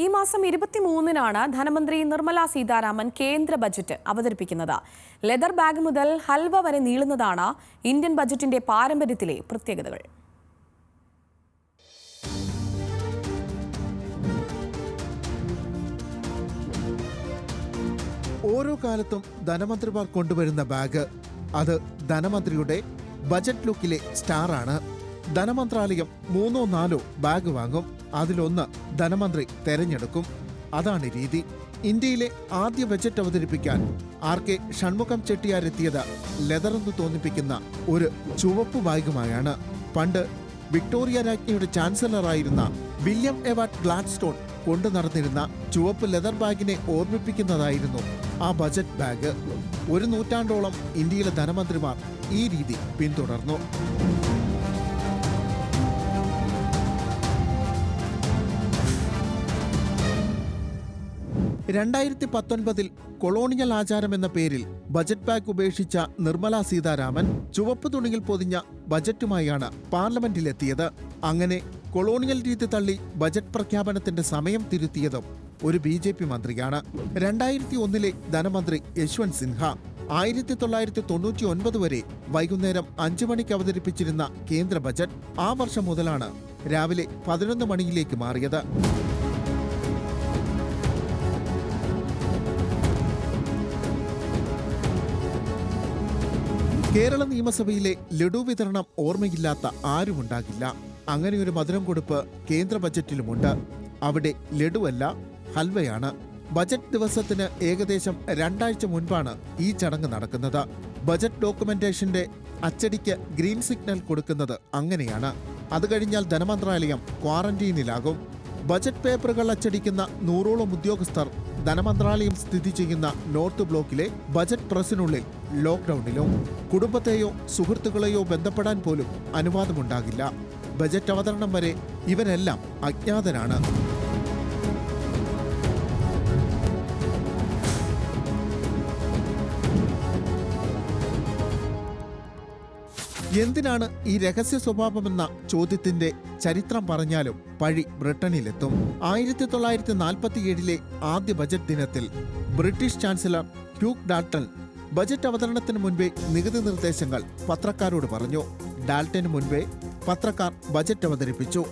ഈ മാസം ഇരുപത്തിമൂന്നിനാണ് ധനമന്ത്രി നിർമ്മല സീതാരാമൻ കേന്ദ്ര ബജറ്റ് അവതരിപ്പിക്കുന്നത്. ലെതർ ബാഗ് മുതൽ ഹൽവ വരെ നീളുന്നതാണ് ഇന്ത്യൻ ബജറ്റിന്റെ പാരമ്പര്യത്തിലെ പ്രത്യേകതകൾ. ഓരോ കാലത്തും ധനമന്ത്രിമാർ കൊണ്ടുവരുന്ന ബാഗ് അത് ധനമന്ത്രിയുടെ ബജറ്റ് ലുക്കിലെ സ്റ്റാറാണ്. ധനമന്ത്രാലയം മൂന്നോ നാലോ ബാഗ് വാങ്ങും. അതിലൊന്ന് ധനമന്ത്രി തെരഞ്ഞെടുക്കും. അതാണ് രീതി. ഇന്ത്യയിലെ ആദ്യ ബജറ്റ് അവതരിപ്പിക്കാൻ ആർ കെ ഷൺമുഖം ചെട്ടിയാരെത്തിയത് ലെതറെന്ന് തോന്നിപ്പിക്കുന്ന ഒരു ചുവപ്പ് ബാഗുമായാണ്. പണ്ട് വിക്ടോറിയ രാജ്ഞിയുടെ ചാൻസലറായിരുന്ന വില്യം എവാർഡ് ഗ്ലാഡ്സ്റ്റോൺ കൊണ്ടു നടന്നിരുന്ന ചുവപ്പ് ലെതർ ബാഗിനെ ഓർമ്മിപ്പിക്കുന്നതായിരുന്നു ആ ബജറ്റ് ബാഗ്. ഒരു നൂറ്റാണ്ടോളം ഇന്ത്യയിലെ ധനമന്ത്രിമാർ ഈ രീതി പിന്തുടർന്നു. രണ്ടായിരത്തി പത്തൊൻപതിൽ കൊളോണിയൽ ആചാരം എന്ന പേരിൽ ബജറ്റ് പാക്ക് ഉപേക്ഷിച്ച നിർമ്മല സീതാരാമൻ ചുവപ്പ് തുണിയിൽ പൊതിഞ്ഞ ബജറ്റുമായാണ് പാർലമെന്റിലെത്തിയത്. അങ്ങനെ കൊളോണിയൽ രീതി തള്ളി ബജറ്റ് പ്രഖ്യാപനത്തിന്റെ സമയം തിരുത്തിയതും ഒരു ബി ജെ പി മന്ത്രിയാണ്. രണ്ടായിരത്തി ഒന്നിലെ ധനമന്ത്രി യശ്വന്ത് സിൻഹ ആയിരത്തി തൊള്ളായിരത്തി തൊണ്ണൂറ്റി ഒൻപത് വരെ വൈകുന്നേരം അഞ്ചു മണിക്ക് അവതരിപ്പിച്ചിരുന്ന കേന്ദ്ര ബജറ്റ് ആ വർഷം മുതലാണ് രാവിലെ പതിനൊന്ന് മണിയിലേക്ക് മാറിയത്. കേരള നിയമസഭയിലെ ലഡു വിതരണം ഓർമ്മയില്ലാത്ത ആരുമുണ്ടാകില്ല. അങ്ങനെ ഒരു മധുരം കൊടുപ്പ് കേന്ദ്ര ബജറ്റിലുമുണ്ട്. അവിടെ ലഡുവല്ല ഹൽവയാണ്. ബജറ്റ് ദിവസത്തിന് ഏകദേശം രണ്ടാഴ്ച മുൻപാണ് ഈ ചടങ്ങ് നടക്കുന്നത്. ബജറ്റ് ഡോക്യുമെന്റേഷന്റെ അച്ചടിക്ക് ഗ്രീൻ സിഗ്നൽ കൊടുക്കുന്നത് അങ്ങനെയാണ്. അത് കഴിഞ്ഞാൽ ധനമന്ത്രാലയം ക്വാറന്റീനിലാകും. ബജറ്റ് പേപ്പറുകൾ അച്ചടിക്കുന്ന നൂറോളം ഉദ്യോഗസ്ഥർ ധനമന്ത്രാലയം സ്ഥിതി ചെയ്യുന്ന നോർത്ത് ബ്ലോക്കിലെ ബജറ്റ് പ്രസിനുള്ളിൽ ലോക്ക്ഡൌണിലും കുടുംബത്തെയോ സുഹൃത്തുക്കളെയോ ബന്ധപ്പെടാൻ പോലും അനുവാദമുണ്ടാകില്ല. ബജറ്റ് അവതരണം വരെ ഇവരെല്ലാം അജ്ഞാതരാണ്. എന്തിനാണ് ഈ രഹസ്യ സ്വഭാവമെന്ന ചോദ്യത്തിന്റെ ചരിത്രം പറഞ്ഞാലും പഴി ബ്രിട്ടനിലെത്തും. ആയിരത്തി തൊള്ളായിരത്തി നാൽപ്പത്തിയേഴിലെ ആദ്യ ബജറ്റ് ദിനത്തിൽ British chancellor Hugh Dalton budget അവതരണത്തിന് മുൻപേ നികുതി നിർദ്ദേശങ്ങൾ പത്രക്കാരോട് പറഞ്ഞു. ഡാൾട്ടന് മുൻപേ പത്രക്കാർ ബജറ്റ് അവതരിപ്പിച്ചു.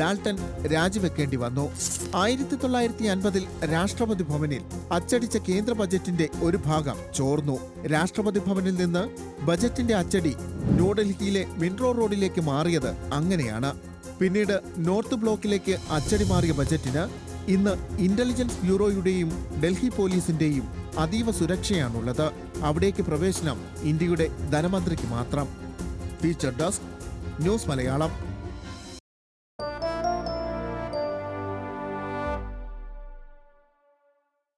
ഡാൾട്ടൺ രാജിവെക്കേണ്ടി വന്നു. ആയിരത്തി തൊള്ളായിരത്തി അൻപതിൽ രാഷ്ട്രപതി ഭവനിൽ അച്ചടിച്ച കേന്ദ്ര ബജറ്റിന്റെ ഒരു ഭാഗം ചോർന്നു. രാഷ്ട്രപതി ഭവനിൽ നിന്ന് ബജറ്റിന്റെ അച്ചടി ന്യൂഡൽഹിയിലെ മിൻട്രോ റോഡിലേക്ക് മാറിയത് അങ്ങനെയാണ്. പിന്നീട് നോർത്ത് ബ്ലോക്കിലേക്ക് അച്ചടി മാറിയ ബജറ്റിന് ഇന്ന് ഇന്റലിജൻസ് ബ്യൂറോയുടെയും ഡൽഹി പോലീസിന്റെയും അതീവ സുരക്ഷയാണുള്ളത്. അവിടേക്ക് പ്രവേശനം ഇന്ത്യയുടെ ധനമന്ത്രിക്ക് മാത്രം. Feature desk news Malayalam.